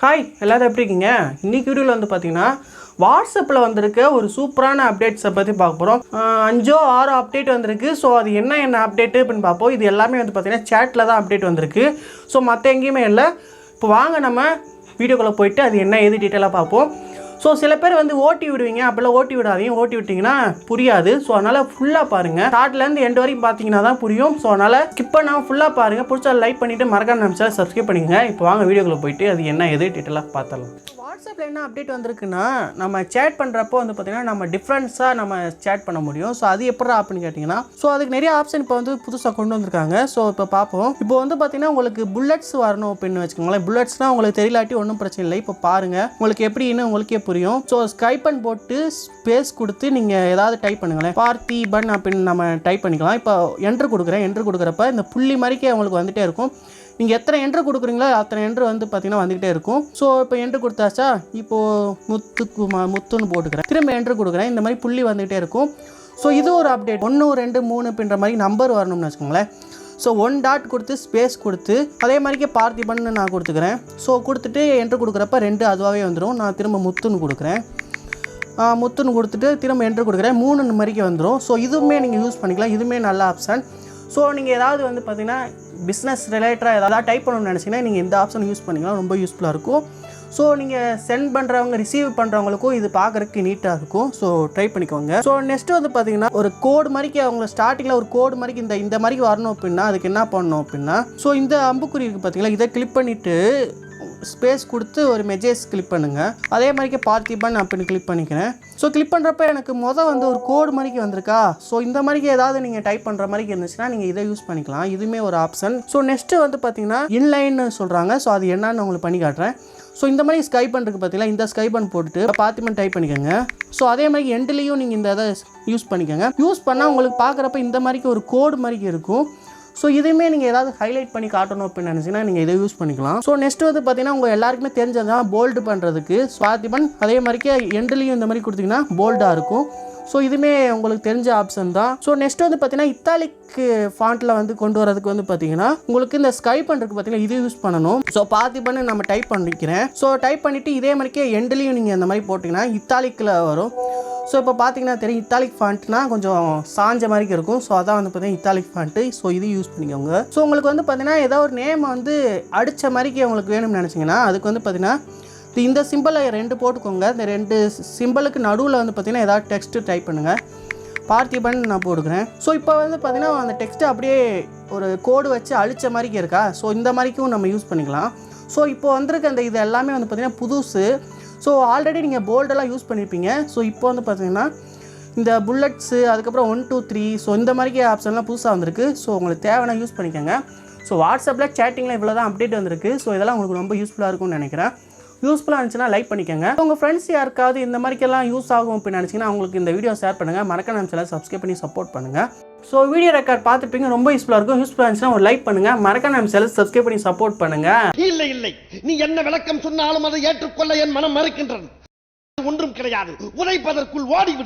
Hi எல்லோரும் எப்படி இருக்கீங்க? இன்னைக்கு வீடியோவில் வந்து பார்த்தீங்கன்னா வாட்ஸ்அப்பில் வந்திருக்க ஒரு சூப்பரான அப்டேட்ஸை பற்றி பார்க்க போகிறோம் அஞ்சோ ஆறோ அப்டேட் வந்திருக்கு. ஸோ அது என்ன என்ன அப்டேட்டு அப்படின்னு பார்ப்போம். இது எல்லாமே வந்து பார்த்தீங்கன்னா சேட்டில் தான் அப்டேட் வந்திருக்கு. ஸோ மற்ற எங்கேயுமே இல்லை. இப்போ வாங்க நம்ம வீடியோக்குள்ளே போயிட்டு அது என்ன எது டீட்டெயிலாக பார்ப்போம். ஸோ சில பேர் வந்து ஓட்டி விடுவீங்க அப்படிலாம் ஓட்டி விடாதீங்க. ஓட்டி விட்டிங்கன்னா புரியாது. ஸோ அதனால் ஃபுல்லாக பாருங்கள் ஸ்டார்ட்லேருந்து எண்டு வரைக்கும் பார்த்தீங்கன்னா தான் புரியும். ஸோ அதனால் ஸ்கிப் பண்ணாமல் ஃபுல்லாக பாருங்கள் பிடிச்சா லைக் பண்ணிவிட்டு மறக்காம நினச்சா சப்ஸ்கிரைப் பண்ணிங்க இப்போ வாங்க வீடியோக்குள்ளே போயிட்டு அது என்ன எது டீட்டெயிலாக பார்த்தலாம் வாட்ஸ்அப்பில் என்ன அப்டேட் வந்திருக்குன்னா நம்ம சேட் பண்ணுறப்போ வந்து பார்த்திங்கன்னா நம்ம டிஃப்ரென்ஸாக நம்ம சேட் பண்ண முடியும். ஸோ அது எப்படி அப்படின்னு கேட்டிங்கன்னா ஸோ அதுக்கு நிறைய ஆப்ஷன் இப்போ வந்து புதுசாக கொண்டு வந்திருக்காங்க. ஸோ இப்போ பார்ப்போம் இப்போ வந்து பார்த்திங்கன்னா உங்களுக்கு புல்லட்ஸ் வரணும் அப்படின்னு வச்சுக்கோங்களேன். புல்லட்ஸ்னால் உங்களுக்கு தெரியலாட்டி ஒன்றும் பிரச்சனை இல்லை. இப்போ பாருங்கள் உங்களுக்கு எப்படின்னு உங்களுக்கே புரியும். ஸோ ஸ்கைப்பன் போட்டு ஸ்பேஸ் கொடுத்து நீங்கள் ஏதாவது டைப் பண்ணுங்களேன். பார்த்தி பன் அப்படின்னு நம்ம டைப் பண்ணிக்கலாம். இப்போ என்ட்ரு கொடுக்குறேன். என்ட்ரு கொடுக்குறப்ப இந்த புள்ளி மாதிரிக்கே உங்களுக்கு வந்துகிட்டே இருக்கும். நீங்கள் எத்தனை என்ட்ரு கொடுக்குறீங்களோ அத்தனை என்ட்ரு வந்து பார்த்தீங்கன்னா வந்துக்கிட்டே இருக்கும். ஸோ இப்போ என்ட்ரு கொடுத்தாச்சா? இப்போது முத்துக்கு முத்துன்னு போட்டுக்கிறேன். திரும்ப என்ட்ரு கொடுக்குறேன். இந்த மாதிரி புள்ளி வந்துக்கிட்டே இருக்கும். ஸோ இது ஒரு அப்டேட் ஒன்று ரெண்டு மூணு அப்படின்ற மாதிரி நம்பர் வரணும்னு வச்சுக்கோங்களேன். ஸோ ஒன் டாட் கொடுத்து ஸ்பேஸ் கொடுத்து அதே மாதிரிக்கே பார்த்திபன் நான் கொடுத்துக்கிறேன். ஸோ கொடுத்துட்டு என்ட்ரு கொடுக்குறப்ப ரெண்டு அதுவாகவே வந்துடும் நான் திரும்ப முத்துன்னு கொடுக்குறேன். முத்துன்னு கொடுத்துட்டு திரும்ப என்ட்ரு கொடுக்குறேன். மூணு மாதிரிக்கு வந்துடும் ஸோ இதுவுமே நீங்கள் யூஸ் பண்ணிக்கலாம். இதுவுமே நல்ல ஆப்ஷன் ஸோ நீங்கள் ஏதாவது வந்து பார்த்தீங்கன்னா பிஸ்னஸ் ரிலேட்டடாக ஏதாவது டைப் பண்ணணும்னு நினச்சிங்கன்னா நீங்கள் இந்த ஆப்ஷன் யூஸ் பண்ணிக்கலாம் ரொம்ப யூஸ்ஃபுல்லாக இருக்கும். ஸோ நீங்கள் சென்ட் பண்ணுறவங்க ரிசீவ் பண்ணுறவங்களுக்கும் இது பார்க்குறதுக்கு நீட்டாக இருக்கும். ஸோ ட்ரை பண்ணிக்கோங்க. ஸோ நெக்ஸ்ட் வந்து பார்த்தீங்கன்னா ஒரு கோடு மாதிரிக்கு அவங்க ஸ்டார்டிங்கில் ஒரு கோடு மாதிரிக்கு இந்த இந்த மாதிரி வரணும் அப்படின்னா அதுக்கு என்ன பண்ணணும் அப்படின்னா ஸோ இந்த அம்புக்குறி இருக்குது பார்த்தீங்களா இதை கிளிக் பண்ணிவிட்டு ஸ்பேஸ் கொடுத்து ஒரு மெஜேஸ் கிளிக் பண்ணுங்கள் அதே மாதிரிக்கே பார்த்திபன் அப்படின்னு கிளிக் பண்ணிக்கிறேன். ஸோ கிளிக் பண்ணுறப்ப எனக்கு மொதல் வந்து ஒரு கோடு மாதிரிக்கு வந்திருக்கா? ஸோ இந்த மாதிரிக்கு ஏதாவது நீங்கள் டைப் பண்ணுற மாதிரி இருந்துச்சுன்னா நீங்கள் இதை யூஸ் பண்ணிக்கலாம். இதுவுமே ஒரு ஆப்ஷன் ஸோ நெக்ஸ்ட்டு வந்து பார்த்தீங்கன்னா இன்லைன்னு சொல்கிறாங்க ஸோ அது என்னன்னு உங்களுக்கு பண்ணி காட்டுறேன். ஸோ இந்த மாதிரி ஸ்கைபன் இருக்குது பார்த்தீங்களா இந்த ஸ்கைபன் போட்டுட்டு பார்த்திபன் டைப் பண்ணிக்கோங்க. ஸோ அதே மாதிரி எண்ட்லேயும் நீங்கள் இந்த இதை யூஸ் பண்ணிக்கோங்க. யூஸ் பண்ணால் உங்களுக்கு பார்க்குறப்ப இந்த மாதிரிக்கு ஒரு கோடு மாதிரி இருக்கும். ஸோ இதுவுமே நீங்கள் ஏதாவது ஹைலைட் பண்ணி காட்டணும் அப்படின்னு நினச்சிங்கன்னா நீங்கள் இதை யூஸ் பண்ணிக்கலாம். ஸோ நெக்ஸ்ட் வந்து பார்த்தீங்கன்னா உங்கள் எல்லாருக்குமே தெரிஞ்சது போல்டு பண்ணுறதுக்கு ஸ்வாதிபன் அதே மாதிரிக்கே எண்ட்லேயும் இந்த மாதிரி கொடுத்தீங்கன்னா போல்டாக இருக்கும். ஸோ இதுவுமே உங்களுக்கு தெரிஞ்ச ஆப்ஷன் தான். ஸோ நெக்ஸ்ட் வந்து பார்த்தீங்கன்னா இத்தாலிக்கு ஃபாண்ட்டில் வந்து கொண்டு வரதுக்கு வந்து பார்த்தீங்கன்னா உங்களுக்கு இந்த ஸ்கை பண்ணுறதுக்கு பார்த்தீங்கன்னா இது யூஸ் பண்ணணும். ஸோ பார்த்திபன் நம்ம டைப் பண்ணிக்கிறேன். ஸோ டைப் பண்ணிவிட்டு இதே மாதிரிக்கே எண்ட்லேயும் நீங்கள் இந்த மாதிரி போட்டிங்கன்னா இத்தாலிக்கில் வரும். ஸோ இப்போ பார்த்தீங்கன்னா தெரியும் இத்தாலிக் ஃபாண்ட்னா கொஞ்சம் சாஞ்ச மாதிரி இருக்கும். ஸோ அதான் வந்து பார்த்தீங்கன்னா இத்தாலிக் ஃபாண்ட்டு ஸோ இது யூஸ் பண்ணிக்கோங்க. ஸோ உங்களுக்கு வந்து பார்த்தீங்கன்னா ஏதோ ஒரு நேம் வந்து அடித்த மாதிரிக்கு உங்களுக்கு வேணும்னு நினச்சிங்கன்னா அதுக்கு வந்து பார்த்தீங்கன்னா இந்த சிம்பிளை ரெண்டு போட்டுக்கோங்க. இந்த ரெண்டு சிம்பிளுக்கு நடுவில் வந்து பார்த்தீங்கன்னா ஏதாவது டெக்ஸ்ட்டு டைப் பண்ணுங்கள் பார்த்திபன் நான் போட்டுக்கிறேன். ஸோ இப்போ வந்து பார்த்தீங்கன்னா அந்த டெக்ஸ்ட்டு அப்படியே ஒரு கோடு வச்சு அழிச்ச மாதிரிக்கு இருக்கா? ஸோ இந்த மாதிரிக்கும் நம்ம யூஸ் பண்ணிக்கலாம். ஸோ இப்போ வந்திருக்க அந்த இது எல்லாமே வந்து பார்த்திங்கன்னா புதுசு. ஸோ ஆல்ரெடி நீங்கள் போல்டெல்லாம் யூஸ் பண்ணியிருப்பீங்க ஸோ இப்போ வந்து பார்த்தீங்கன்னா இந்த புல்லட்ஸு அதுக்கப்புறம் ஒன் டூ த்ரீ ஸோ இந்த மாதிரி ஆப்ஷன்லாம் புதுசாக வந்திருக்கு. ஸோ உங்களுக்கு தேவையான யூஸ் பண்ணிக்கோங்க. ஸோ வாட்ஸ்அப்பில் சேட்டிங்கில் இவ்வளோ தான் அப்டேட் வந்திருக்கு. ஸோ இதெல்லாம் உங்களுக்கு ரொம்ப யூஸ்ஃபுல்லாக இருக்கும்னு நினைக்கிறேன். யூஸ்ஃபுல்லாக இருந்துச்சுன்னா லைக் பண்ணிக்கோங்க. உங்கள் ஃப்ரெண்ட்ஸ் யாருக்காவது இந்த மாதிரிக்கெல்லாம் யூஸ் ஆகும் அப்படின்னு நினச்சிங்கன்னா உங்களுக்கு இந்த வீடியோ ஷேர் பண்ணுங்கள் மறக்க நினச்சால சப்ஸ்கிரைப் பண்ணி சப்போர்ட் பண்ணுங்கள் ஸோ வீடியோ ரெக்கார்ட் பார்த்துப்பீங்க ரொம்ப யூஸ்ஃபுல்லாக இருக்கும். யூஸ்ஃபுல்லாக இருந்துச்சுன்னா ஒரு லைக் பண்ணுங்கள் மறக்க நினச்சால சப்ஸ்கிரைப் பண்ணி சப்போர்ட் பண்ணுங்கள் இல்லை இல்லை. நீ என்ன விளக்கம் சொன்னாலும் அதை ஏற்றுக்கொள்ள என் மனம் மறுக்கின்றது ஒன்றும் கிடையாது. உதைப்பதற்குள் ஓடிவிடு.